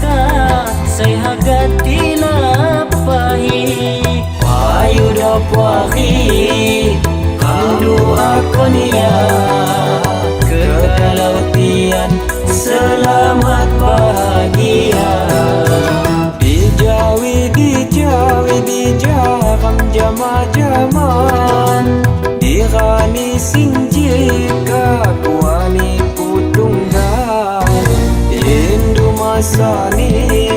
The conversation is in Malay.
ka Say hagat tinapahi Payo da po aki Kalo ako Selamat bahagia Dijawi, dijawi, dijawi Kam jama, jama só me